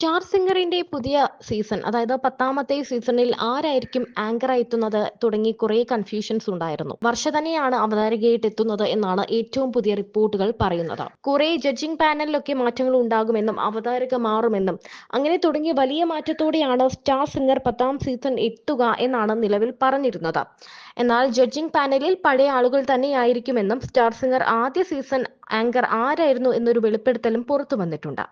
Star സിംഗറിന്റെ പുതിയ season അതായത് പത്താമത്തെ സീസണിൽ ആരായിരിക്കും ആങ്കർ എത്തുന്നത് തുടങ്ങി കുറെ കൺഫ്യൂഷൻസ് ഉണ്ടായിരുന്നു. വർഷ തന്നെയാണ് അവതാരകയായിട്ട് എത്തുന്നത് എന്നാണ് ഏറ്റവും പുതിയ റിപ്പോർട്ടുകൾ പറയുന്നത്. കുറെ ജഡ്ജിംഗ് പാനലിലൊക്കെ മാറ്റങ്ങൾ ഉണ്ടാകുമെന്നും അവതാരക മാറുമെന്നും. അങ്ങനെ തുടങ്ങിയ വലിയ മാറ്റത്തോടെയാണ് സ്റ്റാർ സിംഗർ പത്താം സീസൺ എത്തുക എന്നാണ് നിലവിൽ പറഞ്ഞിരുന്നത്. എന്നാൽ ജഡ്ജിംഗ് പാനലിൽ പഴയ ആളുകൾ തന്നെയായിരിക്കുമെന്നും സ്റ്റാർ സിംഗർ ആദ്യ സീസൺ ആങ്കർ ആരായിരുന്നു എന്നൊരു വെളിപ്പെടുത്തലും പുറത്തു വന്നിട്ടുണ്ട്.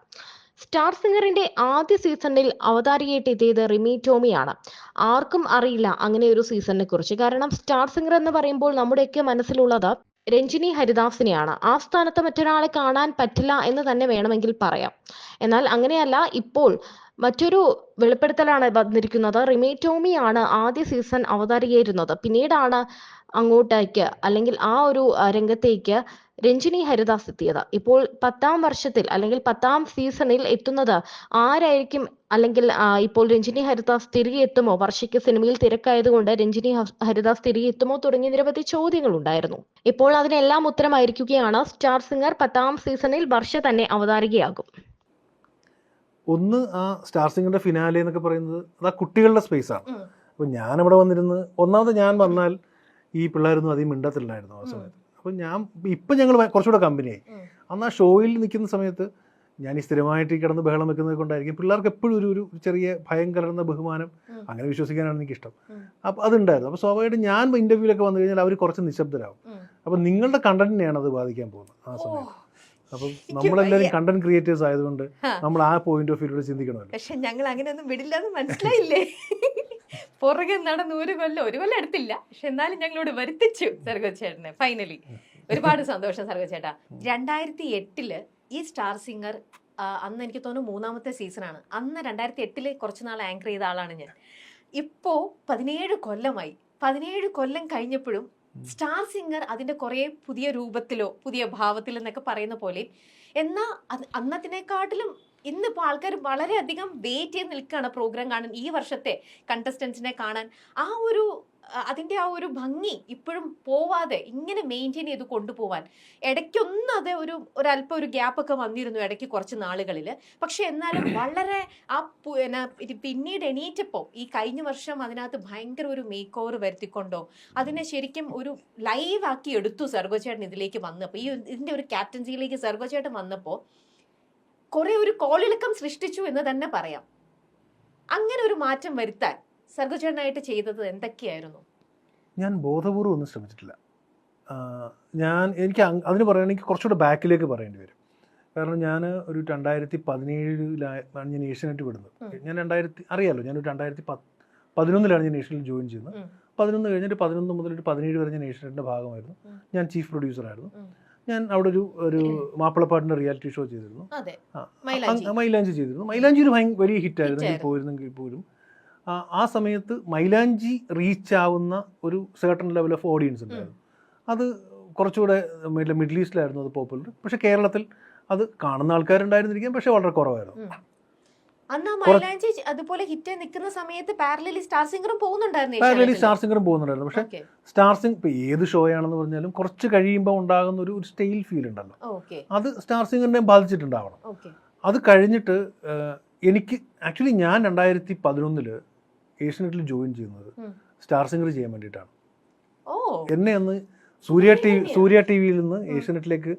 സ്റ്റാർ സിംഗറിന്റെ ആദ്യ സീസണിൽ അവതാരികയായിട്ട് എത്തിയത് റിമി ടോമിയാണ്. ആർക്കും അറിയില്ല അങ്ങനെ ഒരു സീസണിനെ കുറിച്ച് കാരണം സ്റ്റാർ സിംഗർ എന്ന് പറയുമ്പോൾ നമ്മുടെയൊക്കെ മനസ്സിലുള്ളത് രഞ്ജിനി ഹരിദാസിനെയാണ്. ആ സ്ഥാനത്ത് മറ്റൊരാളെ കാണാൻ പറ്റില്ല എന്ന് തന്നെ വേണമെങ്കിൽ പറയാം. എന്നാൽ അങ്ങനെയല്ല ഇപ്പോൾ മറ്റൊരു വെളിപ്പെടുത്തലാണ് വന്നിരിക്കുന്നത്. റിമി ആണ് ആദ്യ സീസൺ അവതാരികയായിരുന്നത്. പിന്നീടാണ് അങ്ങോട്ടേക്ക് അല്ലെങ്കിൽ ആ ഒരു രംഗത്തേക്ക് രഞ്ജിനി ഹരിദാസ് എത്തിയത്. ഇപ്പോൾ പത്താം വർഷത്തിൽ അല്ലെങ്കിൽ പത്താം സീസണിൽ എത്തുന്നത് ആരായിരിക്കും? അല്ലെങ്കിൽ ഇപ്പോൾ രഞ്ജിനി ഹരിദാസ് തിരികെ എത്തുമോ? വർഷയ്ക്ക് സിനിമയിൽ തിരക്കായതുകൊണ്ട് രഞ്ജിനി ഹരിദാസ് തിരികെ എത്തുമോ? തുടങ്ങിയ നിരവധി ചോദ്യങ്ങൾ ഉണ്ടായിരുന്നു. ഇപ്പോൾ അതിനെല്ലാം ഉത്തരമായിരിക്കുകയാണ്. സ്റ്റാർ സിംഗർ പത്താം സീസണിൽ വർഷ തന്നെ അവതാരികയാകും. ഒന്ന് ആ സ്റ്റാർ സിംഗിന്റെ ഫിനാലെ എന്നൊക്കെ പറയുന്നത് അത് ആ കുട്ടികളുടെ സ്പേസാണ് അപ്പൊ ഞാനവിടെ വന്നിരുന്ന് ഒന്നാമത് ഞാൻ വന്നാൽ ഈ പിള്ളേരൊന്നും അധികം മിണ്ടത്തില്ലായിരുന്നു ആ സമയത്ത്. അപ്പൊ ഞാൻ ഇപ്പൊ ഞങ്ങൾ കുറച്ചുകൂടെ കമ്പനിയായി അന്ന് ആ ഷോയിൽ നിൽക്കുന്ന സമയത്ത് ഞാൻ ഈ സ്ഥിരമായിട്ട് ഈ കിടന്ന് ബഹളം വെക്കുന്നത് കൊണ്ടായിരിക്കും. പിള്ളേർക്ക് എപ്പോഴും ഒരു ഒരു ചെറിയ ഭയം കലർന്ന ബഹുമാനം അങ്ങനെ വിശ്വസിക്കാനാണ് എനിക്കിഷ്ടം. അപ്പോൾ അതുണ്ടായിരുന്നു. അപ്പോൾ സ്വാഭാവികമായിട്ട് ഞാൻ ഇന്റർവ്യൂലൊക്കെ വന്നു കഴിഞ്ഞാൽ അവർ കുറച്ച് നിശബ്ദരാകും അപ്പോൾ നിങ്ങളുടെ കണ്ടന്റിനെയാണ് അത് ബാധിക്കാൻ പോകുന്നത് ആ സമയത്ത്. അപ്പം നമ്മളെല്ലാവരും കണ്ടന്റ് ക്രിയേറ്റേഴ്സ് ആയതുകൊണ്ട് നമ്മൾ ആ പോയിന്റ് ഓഫ് വ്യൂടെ ചിന്തിക്കണമല്ലോ. പക്ഷെ ഞങ്ങൾ അങ്ങനെയൊന്നും വിടില്ലാന്ന് മനസ്സിലായില്ലേ? പുറകെ നടന്ന് ഒരു കൊല്ലം ഒരു കൊല്ലം എടുത്തില്ല പക്ഷെ എന്നാലും ഞങ്ങളോട് വരുത്തിച്ചു സർഗോച്ചേട്ടനെ ഫൈനലി ഒരുപാട് സന്തോഷം സർഗോച്ചേട്ടാ. രണ്ടായിരത്തി എട്ടിൽ ഈ സ്റ്റാർ സിംഗർ അന്ന് എനിക്ക് തോന്നുന്നു മൂന്നാമത്തെ സീസണാണ് അന്ന് രണ്ടായിരത്തി എട്ടിൽ കുറച്ച് നാൾ ആങ്കർ ചെയ്ത ആളാണ് ഞാൻ. ഇപ്പോ പതിനേഴ് കൊല്ലമായി. പതിനേഴ് കൊല്ലം കഴിഞ്ഞപ്പോഴും സ്റ്റാർ സിംഗർ അതിന്റെ കുറെ പുതിയ രൂപത്തിലോ പുതിയ ഭാവത്തിലോ എന്നൊക്കെ പറയുന്ന പോലെ എന്നാ അന്നത്തിനെക്കാട്ടിലും ഇന്നിപ്പോൾ ആൾക്കാർ വളരെയധികം വെയിറ്റ് ചെയ്ത് നിൽക്കുകയാണ് പ്രോഗ്രാം കാണാൻ ഈ വർഷത്തെ കണ്ടസ്റ്റൻസിനെ കാണാൻ. ആ ഒരു അ- അതിന്റെ ആ ഒരു ഭംഗി ഇപ്പോഴും പോവാതെ ഇങ്ങനെ മെയിന്റെയിൻ ചെയ്ത് കൊണ്ടുപോവാൻ. ഇടയ്ക്കൊന്നും അത് ഒരു ഒരല്പം ഒരു ഗ്യാപ്പൊക്കെ വന്നിരുന്നു ഇടയ്ക്ക് കുറച്ച് നാളുകളിൽ പക്ഷെ എന്നാലും വളരെ ആ പിന്നീട് എണീറ്റപ്പോൾ ഈ കഴിഞ്ഞ വർഷം അതിനകത്ത് ഭയങ്കര ഒരു മേക്ക് ഓവർ വരുത്തിക്കൊണ്ടോ അതിനെ ശരിക്കും ഒരു ലൈവ് ആക്കി എടുത്തു സർഗോചേട്ടൻ ഇതിലേക്ക് വന്നപ്പോൾ ഈ ഇതിന്റെ ഒരു ക്യാപ്റ്റൻസിയിലേക്ക് സർഗോചേട്ടൻ വന്നപ്പോൾ കുറേ ഒരു കോളിളക്കം സൃഷ്ടിച്ചു എന്ന് തന്നെ പറയാം. അങ്ങനെ ഒരു മാറ്റം വരുത്താൻ സർഗചേട്ടനായിട്ട് ചെയ്തത് എന്തൊക്കെയായിരുന്നു? ഞാൻ ബോധപൂർവം ഒന്നും ശ്രമിച്ചിട്ടില്ല. ഞാൻ എനിക്ക് അതിന് പറയുകയാണെങ്കിൽ കുറച്ചുകൂടെ ബാക്കിലേക്ക് പറയേണ്ടി വരും. കാരണം ഞാൻ ഒരു രണ്ടായിരത്തി പതിനേഴിലാണ് ഞാൻ ഏഷ്യനെറ്റ് വിടുന്നത്. ഞാൻ രണ്ടായിരത്തി അറിയാലോ ഞാനൊരു രണ്ടായിരത്തി പത്ത് പതിനൊന്നിലാണ് ഞാൻ ഏഷ്യനിൽ ജോയിൻ ചെയ്യുന്നത്. പതിനൊന്ന് കഴിഞ്ഞിട്ട് പതിനൊന്ന് മുതൽ ഒരു പതിനേഴ് വരെ ഞാൻ ഏഷ്യനെറ്റിന്റെ ഭാഗമായിരുന്നു. ഞാൻ ചീഫ് പ്രൊഡ്യൂസറായിരുന്നു ആയിരുന്നു. ഞാൻ അവിടെ ഒരു ഒരു മാപ്പിളപ്പാട്ടിന്റെ റിയാലിറ്റി ഷോ ചെയ്തിരുന്നു. മൈലാഞ്ചി. ചെയ്തിരുന്നു. മൈലാഞ്ചി ഒരു ഭയങ്കര വലിയ ഹിറ്റായിരുന്നു. പോയിരുന്നെങ്കിൽ പോലും. ആ, സമയത്ത് മൈലാഞ്ചി റീച്ച് ആവുന്ന ഒരു സർട്ടൺ ലെവൽ ഓഫ് ഓഡിയൻസ് ഉണ്ടായിരുന്നു. അത് കുറച്ചുകൂടെ മിഡിൽ ഈസ്റ്റിലായിരുന്നു അത് പോപ്പുലർ പക്ഷെ കേരളത്തിൽ അത് കാണുന്ന ആൾക്കാരുണ്ടായിരുന്നിരിക്കാം പക്ഷെ വളരെ കുറവായിരുന്നു. അന്ന് മൈലാഞ്ചി അതുപോലെ ഹിറ്റ് നിൽക്കുന്ന സമയത്ത് പാരലലി സ്റ്റാർ സിംഗറും പോകുന്നുണ്ടായിരുന്നു സ്റ്റാർ സിംഗറും പോകുന്നുണ്ടായിരുന്നു. പക്ഷെ സ്റ്റാർ സിംഗ് ഇപ്പൊ ഏത് ഷോ ആണെന്ന് പറഞ്ഞാലും കുറച്ച് കഴിയുമ്പോൾ ഉണ്ടാകുന്ന ഒരു ഒരു സ്റ്റൈൽ ഫീൽ ഉണ്ടല്ലോ. അത് സ്റ്റാർ സിംഗറിനെ ബാധിച്ചിട്ടുണ്ടാവണം. അത് കഴിഞ്ഞിട്ട് എനിക്ക് ആക്ച്വലി ഞാൻ രണ്ടായിരത്തി പതിനൊന്നിൽ ഏഷ്യനെറ്റിൽ ജോയിൻ ചെയ്യുന്നത് സ്റ്റാർ സിംഗർ ചെയ്യാൻ വേണ്ടിയിട്ടാണ്. ഓ. എന്നെ അന്ന് സൂര്യ ടി? സൂര്യ ടി വിയിൽ നിന്ന് ഏഷ്യനെറ്റിലേക്ക്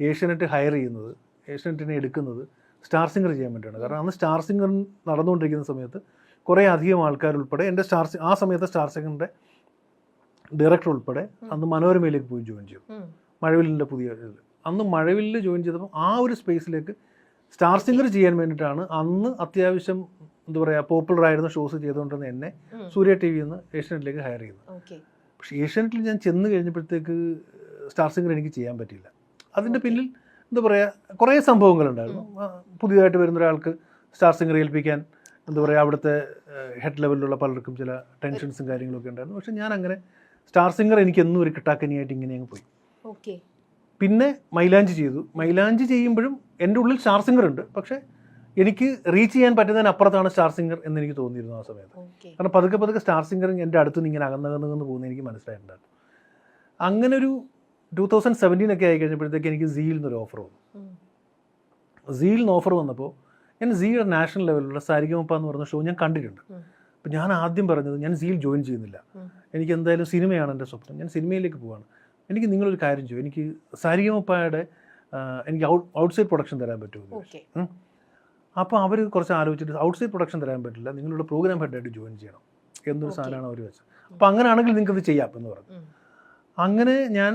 ഏഷ്യനെറ്റ് ഹയർ ചെയ്യുന്നത് ഏഷ്യനെറ്റിനെ എടുക്കുന്നത് സ്റ്റാർ സിംഗർ ചെയ്യാൻ വേണ്ടിയാണ്. കാരണം അന്ന് സ്റ്റാർ സിംഗർ നടന്നുകൊണ്ടിരിക്കുന്ന സമയത്ത് കുറേ അധികം ആൾക്കാർ ഉൾപ്പെടെ എന്റെ സ്റ്റാർ സിംഗ് ആ സമയത്ത് സ്റ്റാർ സിംഗറിന്റെ ഡയറക്ടർ ഉൾപ്പെടെ. അന്ന് മനോരമയിലേക്ക് പോയി ജോയിൻ ചെയ്തു. മഴവില്ലിന്റെ പുതിയ അന്ന് മഴവില്ലിൽ ജോയിൻ ചെയ്തപ്പോൾ ആ ഒരു സ്പേസിലേക്ക് സ്റ്റാർ സിംഗർ ചെയ്യാൻ വേണ്ടിയിട്ടാണ് അന്ന് അത്യാവശ്യം എന്താ പറയുക പോപ്പുലർ ആയിരുന്ന ഷോസ് ചെയ്തുകൊണ്ടിരുന്ന എന്നെ സൂര്യ ടി വിയിൽ നിന്ന് ഏഷ്യനെറ്റിലേക്ക് ഹയർ ചെയ്തു. പക്ഷേ ഏഷ്യനെറ്റിൽ ഞാൻ ചെന്ന് കഴിഞ്ഞപ്പോഴത്തേക്ക് സ്റ്റാർ സിംഗർ എനിക്ക് ചെയ്യാൻ പറ്റിയില്ല. അതിന്റെ പിന്നിൽ എന്താ പറയുക കുറേ സംഭവങ്ങളുണ്ടായിരുന്നു. പുതിയതായിട്ട് വരുന്ന ഒരാൾക്ക് സ്റ്റാർ സിംഗർ ഏൽപ്പിക്കാൻ എന്താ പറയുക അവിടുത്തെ ഹെഡ് ലെവലിലുള്ള പലർക്കും ചില ടെൻഷൻസും കാര്യങ്ങളൊക്കെ ഉണ്ടായിരുന്നു. പക്ഷെ ഞാൻ അങ്ങനെ സ്റ്റാർ സിംഗർ എനിക്ക് എന്നും ഒരു കിട്ടാക്കനിയായിട്ട് ഇങ്ങനെ അങ്ങ് പോയി. പിന്നെ മൈലാഞ്ചി ചെയ്തു. മൈലാഞ്ചി ചെയ്യുമ്പോഴും എന്റെ ഉള്ളിൽ സ്റ്റാർ സിംഗർ ഉണ്ട്. പക്ഷേ എനിക്ക് റീച്ച് ചെയ്യാൻ പറ്റുന്നതിന് അപ്പുറത്താണ് സ്റ്റാർ സിംഗർ എന്ന് എനിക്ക് തോന്നിയിരുന്നു ആ സമയത്ത്. കാരണം പതുക്കെ പതുക്കെ സ്റ്റാർ സിംഗർ എന്റെ അടുത്ത് നിന്ന് ഇങ്ങനെ അകന്നകന്നു പോകുന്നത് എനിക്ക് മനസ്സിലായിട്ടുണ്ടായിരുന്നു. അങ്ങനെ ഒരു ടൂ തൗസൻഡ് സെവന്റീൻ ഒക്കെ ആയി കഴിഞ്ഞപ്പോഴത്തേക്ക് എനിക്ക് സീൽ നിന്നൊരു ഓഫർ വന്നു. സീൽ നിന്ന് ഓഫർ വന്നപ്പോൾ ഞാൻ സിയുടെ നാഷണൽ ലെവലിലുള്ള സാരികമപ്പ എന്ന് പറയുന്ന ഷോ ഞാൻ കണ്ടിട്ടുണ്ട്. അപ്പോൾ അപ്പം ഞാൻ ആദ്യം പറഞ്ഞത് ഞാൻ സിയിൽ ജോയിൻ ചെയ്യുന്നില്ല. എനിക്ക് എന്തായാലും സിനിമയാണ് എന്റെ സ്വപ്നം. ഞാൻ സിനിമയിലേക്ക് പോവാണ്. എനിക്ക് നിങ്ങളൊരു കാര്യം ചെയ്യും. എനിക്ക് സാരികമപ്പയുടെ എനിക്ക് ഔട്ട് ഔട്ട്സൈഡ് പ്രൊഡക്ഷൻ തരാൻ പറ്റുമോ അപ്പോൾ അവർ കുറച്ച് ആലോചിച്ചിട്ട് ഔട്ട്സൈഡ് പ്രൊഡക്ഷൻ തരാൻ പറ്റില്ല നിങ്ങളുടെ പ്രോഗ്രാം ഹെഡായിട്ട് ജോയിൻ ചെയ്യണം എന്നൊരു. സാധനമാണ് അവർ വെച്ചത്. അപ്പോൾ അങ്ങനെയാണെങ്കിൽ ആണെങ്കിൽ ഇത് ചെയ്യാം എന്ന് പറഞ്ഞു. അങ്ങനെ ഞാൻ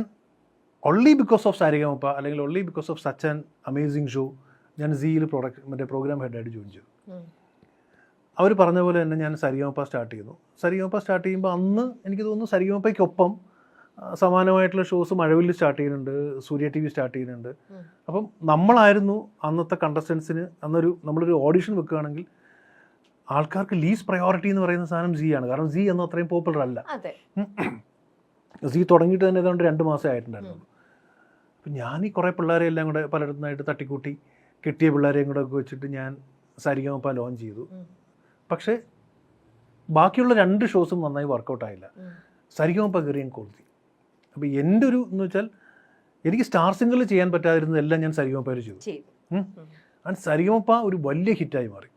ഒൺലി ബിക്കോസ് ഓഫ് സാരികമപ്പ അല്ലെങ്കിൽ only because of such an amazing show ഞാൻ സിയിൽ പ്രൊഡക്റ്റ് മറ്റേ പ്രോഗ്രാം ഹെഡായിട്ട് ജോയിൻ ചെയ്തു. അവർ പറഞ്ഞ പോലെ തന്നെ ഞാൻ സരിഗമപ്പ സ്റ്റാർട്ട് ചെയ്യുന്നു. സരിഗമപ്പ സ്റ്റാർട്ട് ചെയ്യുമ്പോൾ അന്ന് എനിക്ക് തോന്നുന്നു സരിഗമപ്പയ്ക്കൊപ്പം സമാനമായിട്ടുള്ള ഷോസ് മഴവിൽ സ്റ്റാർട്ട് ചെയ്യുന്നുണ്ട് സൂര്യ ടി വി സ്റ്റാർട്ട് ചെയ്യുന്നുണ്ട്. അപ്പം നമ്മളായിരുന്നു അന്നത്തെ കണ്ടസ്റ്റൻസിന് അന്നൊരു നമ്മളൊരു ഓഡിഷൻ വെക്കുകയാണെങ്കിൽ ആൾക്കാർക്ക് ലീസ് പ്രയോറിറ്റി എന്ന് പറയുന്ന സാധനം സി ആണ്. കാരണം സി എന്ന അത്രയും പോപ്പുലർ അല്ല. സി തുടങ്ങിയിട്ട് തന്നെ ഏതാണ്ട് രണ്ട് മാസം ആയിട്ടുണ്ടായിരുന്നു അപ്പം ഞാൻ ഈ കുറേ പിള്ളേരെ എല്ലാം കൂടെ പലയിടത്തുനിന്നായിട്ട് തട്ടിക്കൂട്ടി കിട്ടിയ പിള്ളേരെയും കൂടെ ഒക്കെ വെച്ചിട്ട് ഞാൻ സരിഗമപ്പ ലോഞ്ച് ചെയ്തു. പക്ഷേ ബാക്കിയുള്ള രണ്ട് ഷോസും നന്നായി വർക്കൗട്ടായില്ല. സരിഗമപ്പ കയറിയും കൊളുത്തി അപ്പോൾ എന്റെ ഒരു എന്ന് വെച്ചാൽ എനിക്ക് സ്റ്റാർ സിംഗിൾ ചെയ്യാൻ പറ്റാതിരുന്നതെല്ലാം ഞാൻ സരിഗമപ്പയിൽ ചെയ്തു. ആൻഡ് സരിഗമപ്പ ഒരു വലിയ ഹിറ്റായി മാറി.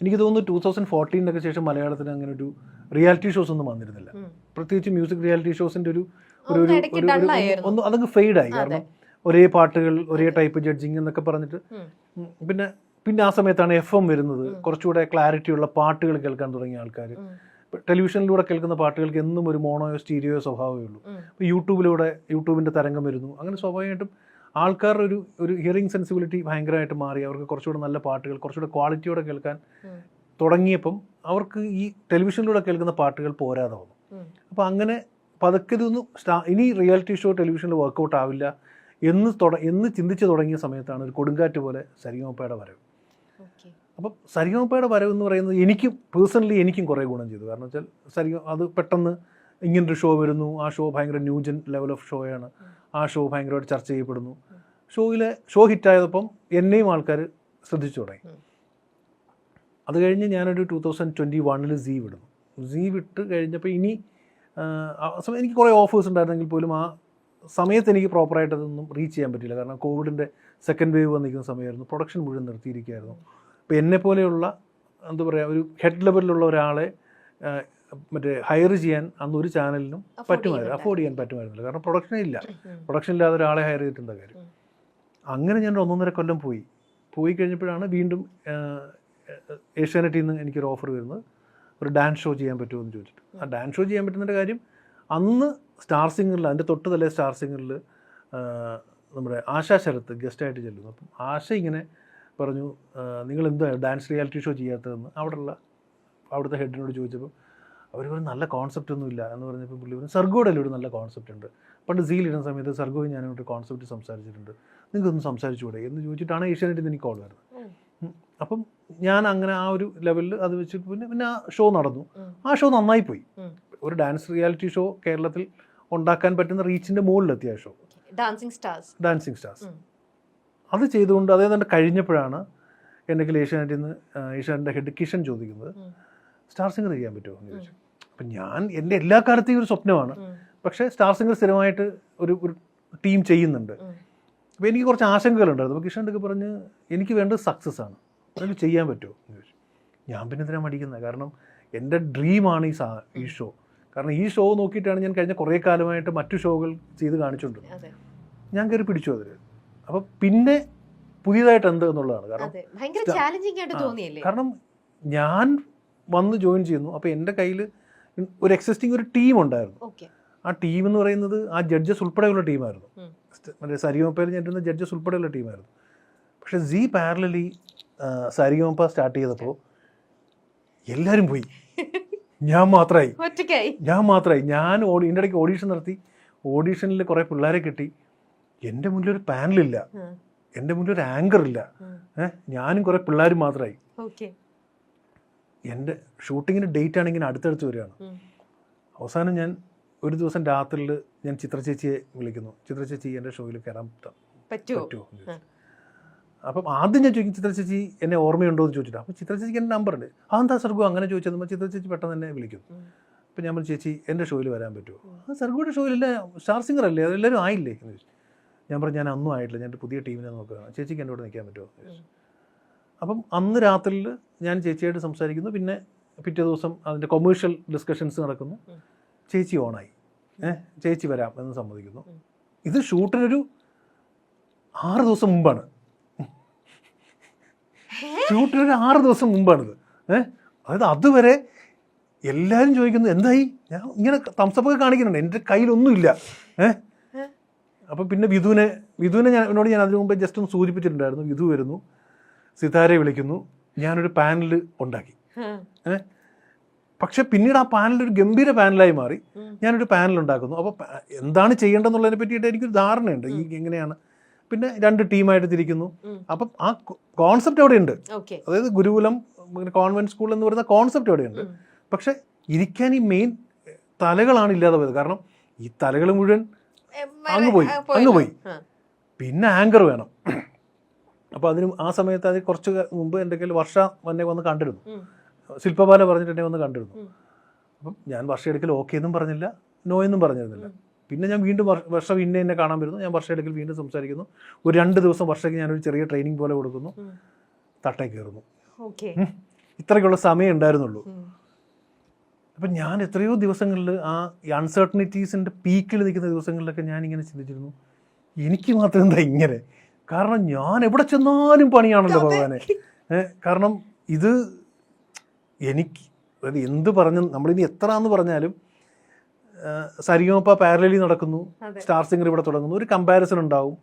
എനിക്ക് തോന്നുന്നു ടൂ തൗസൻഡ് ഫോർട്ടീനൊക്കെ ശേഷം മലയാളത്തിന് അങ്ങനെ ഒരു റിയാലിറ്റി ഷോസ് ഒന്നും വന്നിരുന്നില്ല. പ്രത്യേകിച്ച് മ്യൂസിക് റിയാലിറ്റി ഷോസിന്റെ ഒരു ഒരു ഒന്ന് അതങ്ങ് ഫെയ്ഡായി കാരണം ഒരേ പാട്ടുകൾ ഒരേ ടൈപ്പ് ജഡ്ജിങ് എന്നൊക്കെ പറഞ്ഞിട്ട് പിന്നെ പിന്നെ ആ സമയത്താണ് എഫ് എം വരുന്നത്. കുറച്ചുകൂടെ ക്ലാരിറ്റി ഉള്ള പാട്ടുകൾ കേൾക്കാൻ തുടങ്ങിയ ആൾക്കാർ. ടെലിവിഷനിലൂടെ കേൾക്കുന്ന പാട്ടുകൾക്ക് എന്നും ഒരു മോണോയോ സ്റ്റീരിയോയോ സ്വഭാവമേ ഉള്ളൂ. ഇപ്പോൾ യൂട്യൂബിലൂടെ യൂട്യൂബിന്റെ തരംഗം വരുന്നു അങ്ങനെ സ്വാഭാവികമായിട്ടും ആൾക്കാരുടെ ഒരു ഒരു ഹിയറിംഗ് സെൻസിബിലിറ്റി ഭയങ്കരമായിട്ട് മാറി അവർക്ക് കുറച്ചുകൂടെ നല്ല പാട്ടുകൾ കുറച്ചുകൂടെ ക്വാളിറ്റിയോടെ കേൾക്കാൻ. തുടങ്ങിയപ്പം അവർക്ക് ഈ ടെലിവിഷനിലൂടെ കേൾക്കുന്ന പാട്ടുകൾ പോരാതെ വന്നു. അപ്പോൾ അങ്ങനെ പതുക്കെ ഇതൊന്നും സ്റ്റാ ഇനി റിയാലിറ്റി ഷോ ടെലിവിഷനിൽ വർക്കൗട്ട് ആവില്ല എന്ന് തുട എന്ന് ചിന്തിച്ചു തുടങ്ങിയ സമയത്താണ് ഒരു കൊടുങ്കാറ്റ് പോലെ സരിഗമപ്പയുടെ വരവ് അപ്പം സരിഗമപ്പയുടെ വരവ് എന്ന് പറയുന്നത് എനിക്കും പേഴ്സണലി എനിക്കും കുറേ ഗുണം ചെയ്തു. കാരണം വെച്ചാൽ സരിഗ അത് പെട്ടെന്ന് ഇങ്ങനൊരു ഷോ വരുന്നു. ആ ഷോ ഭയങ്കര ന്യൂജൻ ലെവൽ ഓഫ് ഷോയാണ് ആ ഷോ ഭയങ്കരമായിട്ട് ചർച്ച ചെയ്യപ്പെടുന്നു. ഷോയിലെ ഷോ ഹിറ്റായതപ്പം എന്നെയും ആൾക്കാർ ശ്രദ്ധിച്ചു തുടങ്ങി. അത് കഴിഞ്ഞ് ഞാനൊരു ടൂ തൗസൻഡ് ട്വന്റി വണ്ണിൽ സീ വിടുന്നു. സീ വിട്ട് കഴിഞ്ഞപ്പോൾ ഇനി എനിക്ക് കുറേ ഓഫേഴ്സ് ഉണ്ടായിരുന്നെങ്കിൽ പോലും ആ സമയത്ത് എനിക്ക് പ്രോപ്പറായിട്ട് അതൊന്നും റീച്ച് ചെയ്യാൻ പറ്റില്ല കാരണം കോവിഡിന്റെ സെക്കൻഡ് വേവ് വന്നിരിക്കുന്ന സമയമായിരുന്നു. പ്രൊഡക്ഷൻ മുഴുവൻ നിർത്തിയിരിക്കുകയായിരുന്നു. അപ്പോൾ എന്നെ പോലെയുള്ള എന്താ പറയുക ഒരു ഹെഡ് ലെവലിലുള്ള ഒരാളെ മറ്റേ ഹയർ ചെയ്യാൻ അന്ന് ഒരു ചാനലിനും പറ്റുമായിരുന്നു. അഫോർഡ് ചെയ്യാൻ പറ്റുമായിരുന്നില്ല. കാരണം പ്രൊഡക്ഷനേ ഇല്ല. പ്രൊഡക്ഷൻ ഇല്ലാതെ ഒരാളെ ഹയർ ചെയ്തിട്ടുണ്ട് കാര്യം? അങ്ങനെ ഞാൻ ഒന്നൊന്നര കൊല്ലം പോയി. പോയി കഴിഞ്ഞപ്പോഴാണ് വീണ്ടും ഏഷ്യാനെറ്റിൽ നിന്ന് എനിക്കൊരു ഓഫർ വരുന്നത്. ഒരു ഡാൻസ് ഷോ ചെയ്യാൻ പറ്റുമോ എന്ന് ചോദിച്ചിട്ട്. ആ ഡാൻസ് ഷോ ചെയ്യാൻ പറ്റുന്നതിന്റെ കാര്യം അന്ന് സ്റ്റാർ സിംഗറിൽ അതിന്റെ തൊട്ട് തലേ സ്റ്റാർ സിംഗറിൽ നമ്മുടെ ആശാ ശരത്ത് ഗസ്റ്റായിട്ട് ചെല്ലുന്നു. അപ്പം ആശ ഇങ്ങനെ പറഞ്ഞു നിങ്ങൾ എന്താ ഡാൻസ് റിയാലിറ്റി ഷോ ചെയ്യാത്തതെന്ന്? അവിടെയുള്ള അവിടുത്തെ ഹെഡിനോട് ചോദിച്ചപ്പോൾ അവർ ഒരു നല്ല കോൺസെപ്റ്റ് ഒന്നും ഇല്ല. എന്ന് പറഞ്ഞപ്പോൾ പുള്ളി പറഞ്ഞു സർഗോയുടെ ഒരു നല്ല കോൺസെപ്റ്റ് ഉണ്ട്. പണ്ട് ഇടുന്ന സമയത്ത് സർഗോയും ഞാനോട്ട് കോൺസെപ്റ്റ് സംസാരിച്ചിട്ടുണ്ട്. നിങ്ങൾക്കൊന്ന് സംസാരിച്ചുകൂടെ? എന്ന് ചോദിച്ചിട്ടാണ് ഏഷ്യാനെറ്റിൽ എനിക്ക് കോൾ വരുന്നത്. അപ്പം ഞാൻ അങ്ങനെ ആ ഒരു ലെവലിൽ അത് വെച്ചിട്ട് പിന്നെ പിന്നെ ആ ഷോ നടന്നു. ആ ഷോ നന്നായി പോയി. ഒരു ഡാൻസ് റിയാലിറ്റി ഷോ കേരളത്തിൽ ഉണ്ടാക്കാൻ പറ്റുന്ന റീച്ചിന്റെ മുകളിലെത്തിയ show dancing stars dancing stars. അത് ചെയ്തുകൊണ്ട് അതേ തന്നെ കഴിഞ്ഞപ്പോഴാണ് എന്റെ കയ്യിൽ ഏഷ്യാനെറ്റിൽ നിന്ന് ഏഷ്യാനെറ്റിന്റെ ഹെഡ് കിഷൻ ചോദിക്കുന്നത് സ്റ്റാർ സിംഗർ ചെയ്യാൻ പറ്റുമോ? എന്ന് ചോദിച്ചു. അപ്പം ഞാൻ എന്റെ എല്ലാ കാലത്തെയും ഒരു സ്വപ്നമാണ്. പക്ഷേ സ്റ്റാർ സിംഗർ സ്ഥിരമായിട്ട് ഒരു ഒരു ടീം ചെയ്യുന്നുണ്ട്. അപ്പോൾ എനിക്ക് കുറച്ച് ആശങ്കകളുണ്ടായിരുന്നു. അപ്പോൾ കിഷന്റെയൊക്കെ പറഞ്ഞ് എനിക്ക് വേണ്ടത് സക്സസ് ആണ്. അതൊക്കെ ചെയ്യാൻ പറ്റുമോ? എന്ന് ചോദിച്ചു. ഞാൻ പിന്നെ എന്തിനാണ് മടിക്കുന്നത്? കാരണം എന്റെ ഡ്രീമാണ് ഈ സാ ഈ ഷോ കാരണം ഈ ഷോ നോക്കിയിട്ടാണ് ഞാൻ കഴിഞ്ഞ കുറേ കാലമായിട്ട് മറ്റു ഷോകൾ ചെയ്ത് കാണിച്ചുകൊണ്ടിരുന്നത്. ഞാൻ കയറി പിടിച്ചു അതിൽ അപ്പോൾ പിന്നെ പുതിയതായിട്ട് എന്ത് എന്നുള്ളതാണ്. കാരണം കാരണം ഞാൻ വന്ന് ജോയിൻ ചെയ്യുന്നു. അപ്പോൾ എന്റെ കയ്യിൽ ഒരു എക്സിസ്റ്റിംഗ് ഒരു ടീം ഉണ്ടായിരുന്നു. ആ ടീം എന്ന് പറയുന്നത് ആ ജഡ്ജസ് ഉൾപ്പെടെയുള്ള ടീമായിരുന്നു. മറ്റേ സരിഗമപ്പയിൽ ഞെട്ടുന്ന ജഡ്ജസ് ഉൾപ്പെടെയുള്ള ടീമായിരുന്നു പക്ഷേ സി പാരലലി സരിഗമപ്പ സ്റ്റാർട്ട് ചെയ്തപ്പോൾ എല്ലാരും പോയി. ഞാൻ മാത്രമായി ഞാൻ മാത്രമായി ഞാൻ ഓടി ഇടയ്ക്ക് ഓഡീഷൻ നടത്തി. ഓഡീഷനിൽ കുറേ പിള്ളേരെ കിട്ടി. എന്റെ മുന്നിൽ ഒരു പാനലില്ല. ഇല്ല എന്റെ മുന്നിൽ ഒരു ആങ്കർ ഇല്ല ഏഹ് ഞാനും കുറെ പിള്ളേരും മാത്രമായി എന്റെ എന്റെ ഷൂട്ടിങ്ങിന് ഡേറ്റ് ആണെങ്കിൽ അടുത്തടുത്ത് വരികയാണ്. അവസാനം ഞാൻ ഒരു ദിവസം രാത്രിയിൽ ഞാൻ ചിത്ര ചേച്ചിയെ വിളിക്കുന്നു. ചിത്ര ചേച്ചി എന്റെ ഷോയിൽ കയറാൻ പറ്റ- പറ്റുമോ അപ്പം ആദ്യം ഞാൻ ചോദിക്കും ചിത്ര ചേച്ചി എന്നെ ഓർമ്മയുണ്ടോ എന്ന് ചോദിച്ചിട്ട്. അപ്പം ചിത്ര ചേച്ചിക്ക് എന്റെ നമ്പർ ഉണ്ട്. ആ എന്താ സർഗു? അങ്ങനെ ചോദിച്ചത് നമ്മൾ ചിത്ര ചേച്ചി പെട്ടെന്ന് തന്നെ വിളിക്കും. അപ്പം ഞാൻ ചേച്ചി എന്റെ ഷോയിൽ വരാൻ പറ്റുമോ? ആ സർഗുവിന്റെ ഷോയിലല്ല സ്റ്റാർ സിംഗർ അല്ലേ അതെല്ലാവരും ആയില്ലേ? എന്ന് ചോദിച്ചു. ഞാൻ പറഞ്ഞു ഞാൻ അന്നും ആയിട്ടില്ല. ഞാൻ പുതിയ ടീമിനെ നോക്കുകയാണ്. ചേച്ചിക്ക് എന്റെ കൂടെ നിൽക്കാൻ പറ്റുമോ? അപ്പം അന്ന് രാത്രിയിൽ ഞാൻ ചേച്ചിയായിട്ട് സംസാരിക്കുന്നു. പിന്നെ പിറ്റേ ദിവസം അതിന്റെ കൊമേഴ്ഷ്യൽ ഡിസ്കഷൻസ് നടക്കുന്നു. ചേച്ചി ഓണായി. ഏഹ് ചേച്ചി വരാം എന്ന് സമ്മതിക്കുന്നു. ഇത് ഷൂട്ടിനൊരു ആറ് ദിവസം മുമ്പാണ്. ഷൂട്ടിനൊരു ആറ് ദിവസം മുമ്പാണിത്. ഏഹ് അതായത് അതുവരെ എല്ലാവരും ചോദിക്കുന്നു എന്തായി? ഞാൻ ഇങ്ങനെ തംസപ്പൊക്കെ കാണിക്കുന്നുണ്ട്. എന്റെ കയ്യിലൊന്നുമില്ല. ഏ അപ്പം പിന്നെ വിധുവിനെ വിധുവിനെ ഞാൻ എന്നോട് ഞാൻ അതിനു മുമ്പേ ജസ്റ്റ് ഒന്ന് സൂചിപ്പിച്ചിട്ടുണ്ടായിരുന്നു. വിധു വരുന്നു. സിതാരെ വിളിക്കുന്നു. ഞാനൊരു പാനൽ ഉണ്ടാക്കി. ഏ? പക്ഷെ പിന്നീട് ആ പാനൽ ഒരു ഗംഭീര പാനലായി മാറി. ഞാനൊരു പാനൽ ഉണ്ടാക്കുന്നു. അപ്പോൾ എന്താണ് ചെയ്യേണ്ടതെന്നുള്ളതിനെ പറ്റിയിട്ട് എനിക്കൊരു ധാരണയുണ്ട്. ഈ എങ്ങനെയാണ്? പിന്നെ രണ്ട് ടീമായിട്ട് തിരിക്കുന്നു. അപ്പം ആ കോൺസെപ്റ്റ് അവിടെയുണ്ട് അതായത് ഗുരുകുലം കോൺവെന്റ് സ്കൂൾ എന്ന് പറയുന്ന കോൺസെപ്റ്റ് അവിടെയുണ്ട്. പക്ഷെ ഇരിക്കാൻ ഈ മെയിൻ തലകളാണ് ഇല്ലാതെ പോയത്. കാരണം ഈ തലകൾ മുഴുവൻ അങ്ങ് പോയി, അങ്ങ് പോയി. പിന്നെ ആങ്കർ വേണം. അപ്പോൾ അതിന് ആ സമയത്ത് അത് കുറച്ച് മുമ്പ് എന്റെ കയ്യിൽ വർഷ എന്നെ വന്ന് കണ്ടിരുന്നു. ശില്പബാല പറഞ്ഞിട്ട് എന്നെ വന്ന് കണ്ടിരുന്നു. അപ്പം ഞാൻ വർഷ എടുക്കൽ ഓക്കെ എന്നും പറഞ്ഞില്ല നോ എന്നും പറഞ്ഞിരുന്നില്ല. പിന്നെ ഞാൻ വീണ്ടും വർഷം പിന്നെ എന്നെ കാണാൻ വരുന്നു. ഞാൻ വർഷ എടുക്കൽ വീണ്ടും സംസാരിക്കുന്നു. ഒരു രണ്ട് ദിവസം വർഷയ്ക്ക് ഞാനൊരു ചെറിയ ട്രെയിനിങ് പോലെ കൊടുക്കുന്നു. തട്ടേ കയറുന്നു. ഇത്രയ്ക്കുള്ള സമയം ഉണ്ടായിരുന്നുള്ളൂ. അപ്പം ഞാൻ എത്രയോ ദിവസങ്ങളിൽ ആ അൺസർട്ടനിറ്റീസിന്റെ പീക്കിൽ നിൽക്കുന്ന ദിവസങ്ങളിലൊക്കെ ഞാൻ ഇങ്ങനെ ചിന്തിച്ചിരുന്നു. എനിക്ക് മാത്രം എന്താ ഇങ്ങനെ? കാരണം ഞാൻ എവിടെ ചെന്നാലും പണിയാണല്ലോ ഭഗവാനെ. കാരണം ഇത് എനിക്ക് അതായത് എന്ത് പറഞ്ഞു നമ്മളിനി എത്ര എന്ന് പറഞ്ഞാലും സരിഗമപ്പ പാരലലി നടക്കുന്നു. സ്റ്റാർ സിംഗർ ഇവിടെ തുടങ്ങുന്നു. ഒരു കമ്പാരിസൺ ഉണ്ടാവും.